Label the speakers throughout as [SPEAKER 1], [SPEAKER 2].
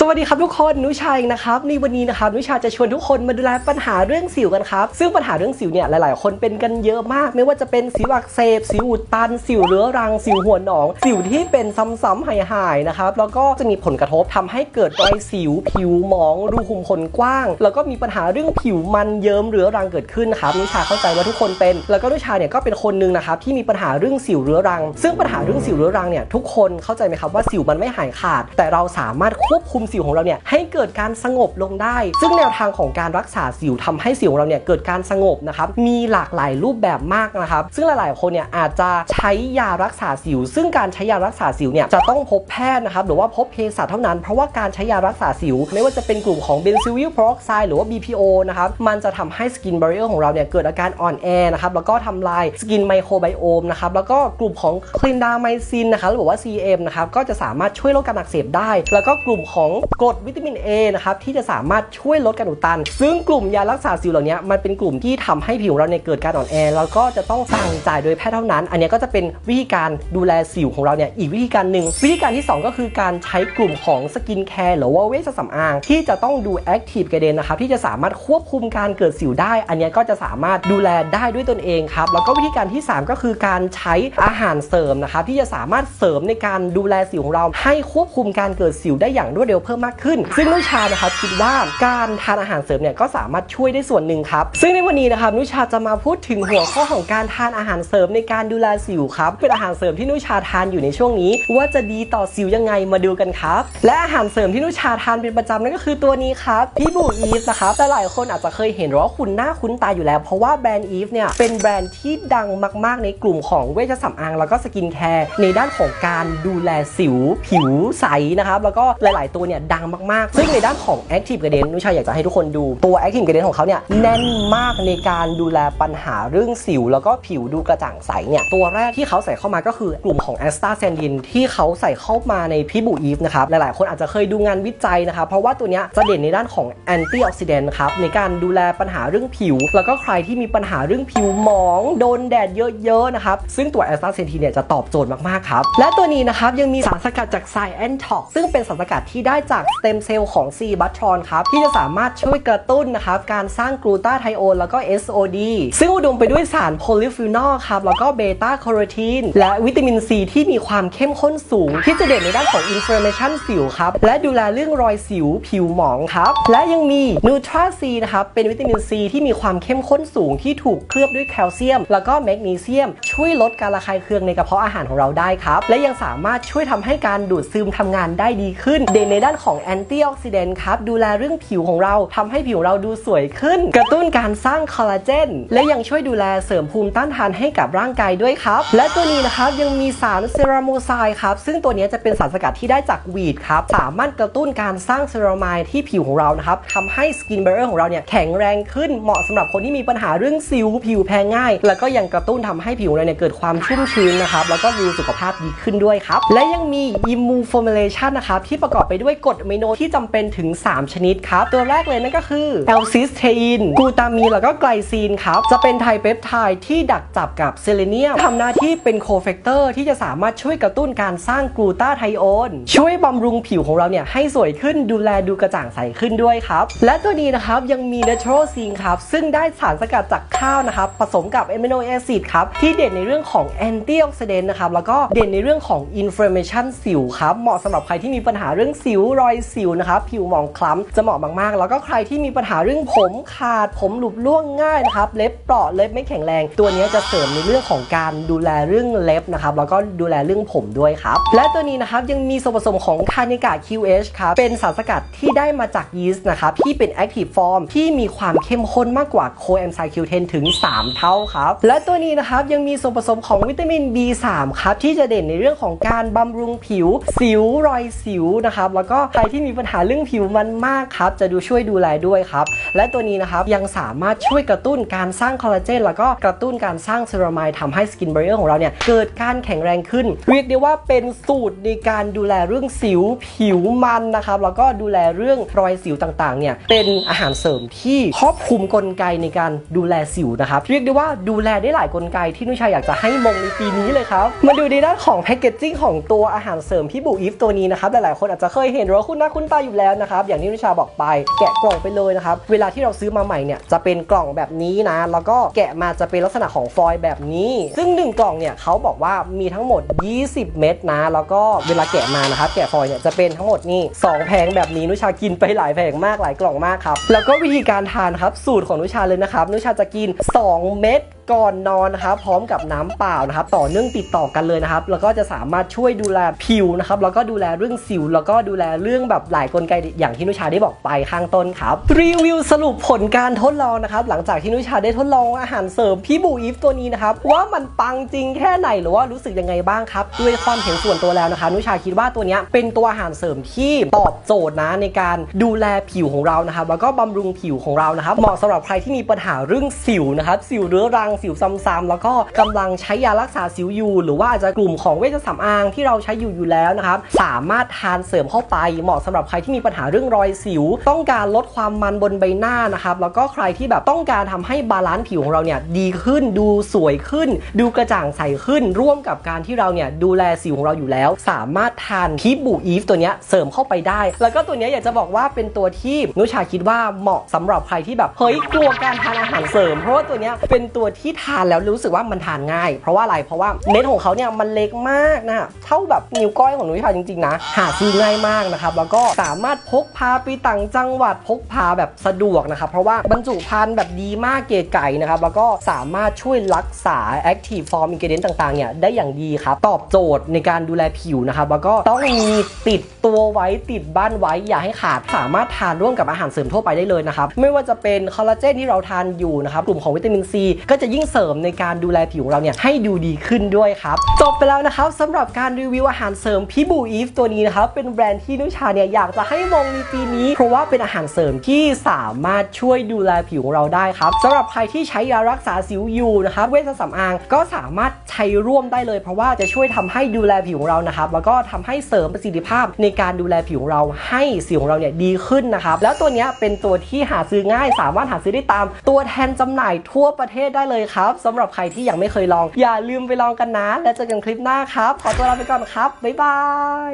[SPEAKER 1] สวัสดีครับทุกคนนุชาเองนะครับในวันนี้นะครับนุชาจะชวนทุกคนมาดูแลปัญหาเรื่องสิวกันครับซึ่งปัญหาเรื่องสิวเนี่ยหลาย ๆ คนเป็นกันเยอะมาก ไม่ว่าจะเป็นสิวอักเสบสิวอุดตัน สิวเรื้อรังสิวหัวหนอง สิวที่เป็นซ้ำๆหายๆนะครับแล้วก็จะมีผลกระทบทำให้เกิดรอยสิว ผิวหมอง รูขุมขนกว้าง แล้วก็มีปัญหาเรื่องผิวมันเยิ้มเรื้อรังเกิดขึ้นครับนุชาเข้าใจว่าทุกคนเป็น แล้วก็นุชาเนี่ยก็เป็นคนหนึ่งนะครับที่มีปัญหาเรื่องสิวเรื้อรัง ซึ่งปัญหาเรื่องสิวเรื้อรังเนี่ยทุกคนเข้าใจไหมครับว่าสิวมันไม่หายขาด แต่เราสามารถควบคุมสิวของเราเนี่ยให้เกิดการสงบลงได้ ซึ่งแนวทางของการรักษาสิวทำให้สิวของเราเนี่ยเกิดการสงบนะครับมีหลากหลายรูปแบบมากนะครับ ซึ่งหลายๆคนเนี่ยอาจจะใช้ยารักษาสิว ซึ่งการใช้ยารักษาสิวเนี่ยจะต้องพบแพทย์นะครับหรือว่าพบเภสัชเท่านั้น เพราะว่าการใช้ยารักษาสิว ไม่ว่าจะเป็นกลุ่มของเบนซิลวิลโปรอกไซด์หรือว่า BPO นะครับมันจะทำให้สกินบารีเออร์ของเราเนี่ยเกิดอาการอ่อนแอนะครับแล้วก็ทำลายสกินไมโครไบโอมนะครับแล้วก็กลุ่มของคลินดาไมซินนะครับหรือว่า CM นะครับก็จะสามารถช่วยลดการอักเสบได้ แล้วก็กลุ่มของกรดวิตามิน A นะครับที่จะสามารถช่วยลดการอุดตัน ซึ่งกลุ่มยารักษาสิวเหล่านี้มันเป็นกลุ่มที่ทำให้ผิวเราเนี่ยเกิดการอ่อนแอ แล้วก็จะต้องสั่งจ่ายโดยแพทย์เท่านั้น อันนี้ก็จะเป็นวิธีการดูแลสิวของเราเนี่ยอีกวิธีการหนึ่งวิธีการที่ 2 ก็คือการใช้กลุ่มของสกินแคร์หรือว่าเวชสำอาง ที่จะต้องดูแอคทีฟกระเด็นนะครับที่จะสามารถควบคุมการเกิดสิวได้ อันนี้ก็จะสามารถดูแลได้ด้วยตนเองครับแล้วก็วิธีการที่ 3 ก็คือการใช้อาหารเสริมนะครับที่จะสามารถเสริมในการดูแลสิวของเราให้ควบคุมการเกิดสิวได้อย่างรวดเร็วพิ่มมากขึ้น ซึ่งนุชานะครับคิดว่าการทานอาหารเสริมเนี่ยก็สามารถช่วยได้ส่วนหนึ่งครับ ซึ่งในวันนี้นะครับนุชาจะมาพูดถึงหัวข้อของการทานอาหารเสริมในการดูแลสิวครับเป็นอาหารเสริมที่นุชาทานอยู่ในช่วงนี้ ว่าจะดีต่อสิวยังไงมาดูกันครับ และอาหารเสริมที่นุชาทานเป็นประจำนั่นก็คือตัวนี้ครับพี่บูอีฟนะครับแต่หลายคนอาจจะเคยเห็นหรือว่าคุณหน้าคุ้นตาอยู่แล้ว เพราะว่าแบรนด์อีฟเนี่ยเป็นแบรนด์ที่ดังมาก ๆ ในกลุ่มของเวชสำอางแล้วก็สกินแคร์ในด้านของการดูแลสิวผิวใสนะครับแล้วก็หลาย ๆ ตัวเนี่ยดังมากๆ ซึ่งในด้านของ Active Gradient นุชาอยากจะให้ทุกคนดูตัว Active Gradient ของเขาเนี่ยแน่นมากในการดูแลปัญหาเรื่องสิว แล้วก็ผิวดูกระจ่างใสเนี่ยตัวแรกที่เขาใส่เข้ามาก็คือกลุ่มของ a s t a z a n d i n ที่เขาใส่เข้ามาในพิบูอีฟนะครับหลายๆ คนอาจจะเคยดูงานวิจัยนะครับเพราะว่าตัวเนี้ยจะเด่นในด้านของแอนตี้ออกซิเดนต์ครับในการดูแลปัญหาเรื่องผิว แล้วก็ใครที่มีปัญหาเรื่องผิวหมองโดนแดดเยอะๆนะครับซึ่งตัว a s t a z a n d i n เนี่ยจะตอบโจทย์มากๆครับและตัวนี้นะครับยังมีสารสกัดจากไซแอนท็อกซึ่งเป็นสารสกัดที่ได้จากสเต็มเซลล์ของซีบัตทรอนครับ ที่จะสามารถช่วยกระตุ้นนะครับการสร้างกลูตาไทโอนแล้วก็ SOD ซึ่งอุดมไปด้วยสารโพลิฟีนอลครับแล้วก็เบต้าคโรทีนและวิตามินซีที่มีความเข้มข้นสูง ที่จะเด่นในด้านของอินฟลามชันสิวครับ และดูแลเรื่องรอยสิวผิวหมองครับ และยังมีนูทราซีนะครับ เป็นวิตามินซีที่มีความเข้มข้นสูงที่ถูกเคลือบด้วยแคลเซียม แล้วก็แมกนีเซียม ช่วยลดการระคายเคืองในกระเพาะอาหารของเราได้ครับ และยังสามารถช่วยทำให้การดูดซึมทำงานได้ดีขึ้น เด่นในด้านของแอนตี้ออกซิเดนต์ครับดูแลเรื่องผิวของเราทำให้ผิวเราดูสวยขึ้น กระตุ้นการสร้างคอลลาเจนและยังช่วยดูแลเสริมภูมิต้านทานให้กับร่างกายด้วยครับ และตัวนี้นะครับยังมีสารเซรามไซด์ครับซึ่งตัวนี้จะเป็นสารสกัดที่ได้จากวีดครับสามารถกระตุ้นการสร้างเซรามายที่ผิวของเรานะครับทำให้สกินเบรเออร์ของเราเนี่ยแข็งแรงขึ้นเหมาะสำหรับคนที่มีปัญหาเรื่องสิวผิวแพ้ง่าย แล้วก็ยังกระตุ้นทำให้ผิวเราเนี่ยเกิดความชุ่มชื้นนะครับแล้วก็ดูสุขภาพดีขึ้นด้วยครับและยังมีอิมมูฟอร์ม l a t i o n นะครับที่ประกอบไปด้วยกรดอะมิโนที่จำเป็นถึง 3 ชนิดครับ ตัวแรกเลยนั่นก็คือแอลซิสเทอินกลูตามีนแล้วก็ไกลซีนครับ จะเป็นไทเปปไทด์ที่ดักจับกับเซเลเนียมทำหน้าที่เป็นโคเฟกเตอร์ที่จะสามารถช่วยกระตุ้นการสร้างกลูตาไทโอนช่วยบำรุงผิวของเราเนี่ยให้สวยขึ้นดูแลดูกระจ่างใสขึ้นด้วยครับ และตัวนี้นะครับยังมีเน t u r a l ซีนครับ ซึ่งได้สารสกัดจากข้าวนะครับ ผสมกับ a m i n o acid ครับ ที่เด่นในเรื่องของแอนตี้ออกซิเดนต์นะครับ แล้วก็เด่นในเรื่องของ inflammation สิวครับ เหมาะสำหรับใครที่มีปัญหาเรื่องสิวรอยสิวนะครับผิวหมองคล้ำจะเหมาะมากๆ แล้วก็ใครที่มีปัญหาเรื่องผมขาดผมหลุดร่วงง่ายนะครับ เล็บเปราะเล็บไม่แข็งแรง ตัวนี้จะเสริมในเรื่องของการดูแลเรื่องเล็บนะครับ แล้วก็ดูแลเรื่องผมด้วยครับ และตัวนี้นะครับยังมีส่วนผสมของคานิกา QH ครับ เป็นสารสกัดที่ได้มาจากยีสต์นะครับ ที่เป็น active form ที่มีความเข้มข้นมากกว่า coenzyme Q10 ถึง 3 เท่าครับ และตัวนี้นะครับยังมีส่วนผสมของวิตามิน B3 ครับ ที่จะเด่นในเรื่องของการบำรุงผิว สิวรอยสิวนะครับ แล้วก็ใครที่มีปัญหาเรื่องผิวมันมากครับ จะดูช่วยดูแลด้วยครับ และตัวนี้นะครับยังสามารถช่วยกระตุ้นการสร้างคอลลาเจนแล้วก็กระตุ้นการสร้างเซรามายทำให้สกิน b บ r เ e อร์ของเราเนี่ยเกิดการแข็งแรงขึ้น เรียกได้ว่าเป็นสูตรในการดูแลเรื่องสิวผิวมันนะครับแล้วก็ดูแลเรื่องรอยสิวต่างๆเนี่ยเป็นอาหารเสริมที่ครอบคลุมกลไกในการดูแลสิวนะครับเรียกได้ว่าดูแลได้หลายกลไกที่นุชาอยากจะให้มงในปีนี้เลยครับมาดูในด้านของแพคเกจจิ้งของตัวอาหารเสริมพี่บูอีฟตัวนี้นะครับหลายๆคนอาจจะเคยเห็นหรือว่าคุณหน้าคุณตาอยู่แล้วนะครับ อย่างที่นุชาบอกไป แกะกล่องไปเลยนะครับ เวลาที่เราซื้อมาใหม่เนี่ยจะเป็นกล่องแบบนี้นะ แล้วก็แกะมาจะเป็นลักษณะของฟอยล์แบบนี้ ซึ่ง 1 กล่องเนี่ยเขาบอกว่ามีทั้งหมด 20 เม็ดนะ แล้วก็เวลาแกะมานะครับ แกะฟอยล์เนี่ยจะเป็นทั้งหมดนี่2แผงแบบนี้นุชากินไปหลายแผงมากหลายกล่องมากครับ แล้วก็วิธีการทานครับสูตรของนุชาเลยนะครับ นุชาจะกิน 2 เม็ด ก่อนนอนนะครับพร้อมกับน้ำเปล่านะครับต่อเนื่องติดต่อกันเลยนะครับแล้วก็จะสามารถช่วยดูแลผิวนะครับแล้วก็ดูแลเรื่องสิว แล้วก็ดูแลเรื่องแบบหลายกลไกอย่างที่นุชาได้บอกไปข้างต้นครับรีวิวสรุปผลการทดลองนะครับหลังจากที่นุชาได้ทดลองอาหารเสริมพี่บูอีฟตัวนี้นะครับว่ามันปังจริงแค่ไหนหรือว่ารู้สึกยังไงบ้างครับด้วยความเห็นส่วนตัวแล้วนะคะนุชาคิดว่าตัวนี้เป็นตัวอาหารเสริมที่ตอบโจทย์นะในการดูแลผิวของเรานะครับแล้วก็บำรุงผิวของเรานะครับเหมาะสำหรับใครที่มีปัญหาเรื่องสิวนะครับสิวเรื้อรังสิวซ้ำๆแล้วก็กำลังใช้ยารักษาสิวอยู่ หรือว่าอาจจะกลุ่มของเวชสำอางที่เราใช้อยู่อยู่แล้วนะครับ สามารถทานเสริมเข้าไป เหมาะสำหรับใครที่มีปัญหาเรื่องรอยสิว ต้องการลดความมันบนใบหน้านะครับ แล้วก็ใครที่แบบต้องการทำให้บาลานซ์ผิวของเราเนี่ยดีขึ้นดูสวยขึ้น ดูกระจ่างใสขึ้น ร่วมกับการที่เราเนี่ยดูแลสิวของเราอยู่แล้ว สามารถทานคิบูอีฟตัวเนี้ยเสริมเข้าไปได้ แล้วก็ตัวเนี้ยอยากจะบอกว่าเป็นตัวที่นุชาคิดว่าเหมาะสำหรับใครที่แบบเฮ้ยกลัวการทานอาหารเสริม เพราะว่าตัวเนี้ยเป็นตัวที่ทานแล้วรู้สึกว่ามันทานง่าย เพราะว่าอะไรเพราะว่าเม็ดของเขาเนี่ยมันเล็กมากนะเท่าแบบนิ้วก้อยของนุชานจริงๆนะหาซื้อง่ายมากนะครับแล้วก็สามารถพกพาไปต่างจังหวัดพกพาแบบสะดวกนะครับเพราะว่าบรรจุภัณฑ์แบบดีมากเก๋ไก่นะครับแล้วก็สามารถช่วยรักษา active form ingredient ต่างๆเนี่ยได้อย่างดีครับตอบโจทย์ในการดูแลผิวนะครับแล้วก็ต้องมีติดตัวไว้ติดบ้านไว้อย่าให้ขาดสามารถทานร่วมกับอาหารเสริมทั่วไปได้เลยนะครับไม่ว่าจะเป็นคอลลาเจนที่เราทานอยู่นะครับกลุ่มของวิตามินซีก็จะยิ่งเสริมในการดูแลผิวของเราเนี่ยให้ดูดีขึ้นด้วยครับ จบไปแล้วนะครับสำหรับการรีวิวอาหารเสริมพี่บูอีฟตัวนี้นะครับเป็นแบรนด์ที่นุชาเนี่ยอยากจะให้มองในปีนี้ เพราะว่าเป็นอาหารเสริมที่สามารถช่วยดูแลผิวของเราได้ครับสำหรับใครที่ใช้ยารักษาสิวอยู่นะครับเวชสำอางก็สามารถใช้ร่วมได้เลย เพราะว่าจะช่วยทำให้ดูแลผิวของเรานะครับแล้วก็ทำให้เสริมประสิทธิภาพในการดูแลผิวของเราให้สิวของเราเนี่ยดีขึ้นนะครับแล้วตัวนี้เป็นตัวที่หาซื้อง่าย สามารถหาซื้อได้ตามตัวแทนจำหน่ายทั่วประเทศได้เลยเลยครับสำหรับใครที่ยังไม่เคยลอง อย่าลืมไปลองกันนะ แล้วเจอกันคลิปหน้าครับ ขอตัวลาไปก่อนครับ บ๊ายบา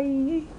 [SPEAKER 1] ย